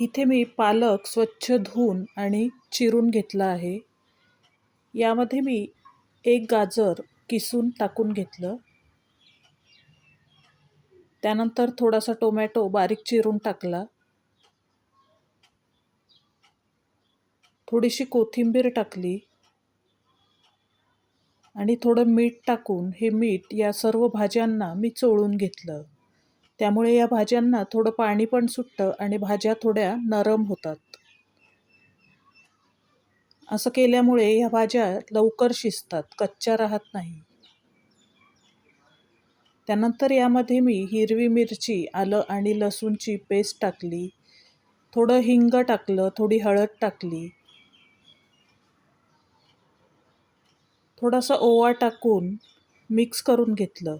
इथे मी पालक स्वच्छ धुवून आणि चिरून घेतला आहे. यामध्ये मी एक गाजर किसून टाकून घेतलं. त्यानंतर थोडासा टोमॅटो बारीक चिरून टाकला. थोडीशी कोथिंबीर टाकली. आणि थोडं मीठ टाकून हे मीठ या सर्व भाज्यांना मी चोळून घेतलं. त्यामुळे या भाज्यांना थोडं पाणी पण सुटतं आणि भाज्या थोड्या नरम होतात. असं केल्यामुळे या भाज्या लवकर शिजतात कच्च्या राहत नाही. त्यानंतर यामध्ये मी हिरवी मिरची आलं आणि लसूणची पेस्ट टाकली. थोडं हिंग टाकलं थोडी हळद टाकली. थोडासा ओवा टाकून मिक्स करून घेतलं.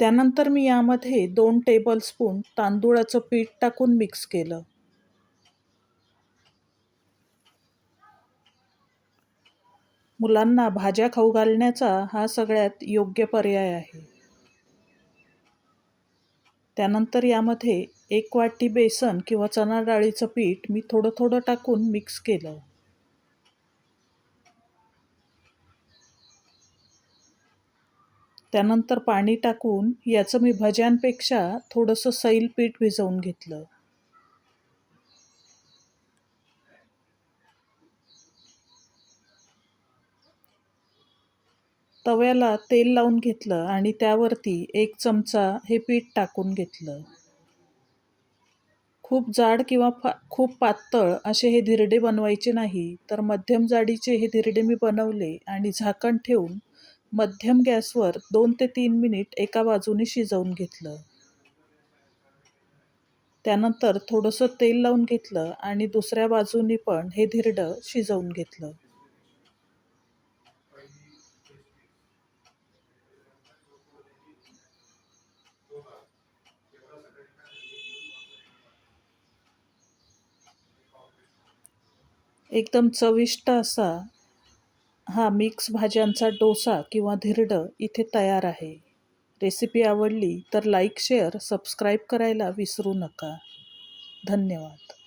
त्यानंतर मी यामध्ये दोन टेबलस्पून तांदूळाचं पीठ टाकून मिक्स केलं. मुलांना भाज्या खाऊ घालण्याचा हा सगळ्यात योग्य पर्याय आहे. त्यानंतर यामध्ये एक वाटी बेसन किंवा चणा डाळीचं पीठ मी थोडं थोडं टाकून मिक्स केलं. त्यानंतर पाणी टाकून याचं मी भज्यांपेक्षा थोडंसं सैल पीठ भिजवून घेतलं. तव्याला तेल लावून घेतलं आणि त्यावरती एक चमचा हे पीठ टाकून घेतलं. खूप जाड किंवा फा खूप पातळ असे हे धिरडे बनवायचे नाही तर मध्यम जाडीचे हे धिरडे मी बनवले आणि झाकण ठेवून मध्यम गॅसवर दोन ते तीन मिनिट एका बाजूने शिजवून घेतलं. त्यानंतर थोडंसं तेल लावून घेतलं आणि दुसऱ्या बाजूनी पण हे धिरडं शिजवून घेतलं. एकदम चविष्ट असा हा मिक्स भाज्यांचा डोसा किंवा धिरडं इथे तयार आहे. रेसिपी आवडली तर लाईक शेअर सबस्क्राईब करायला विसरू नका. धन्यवाद.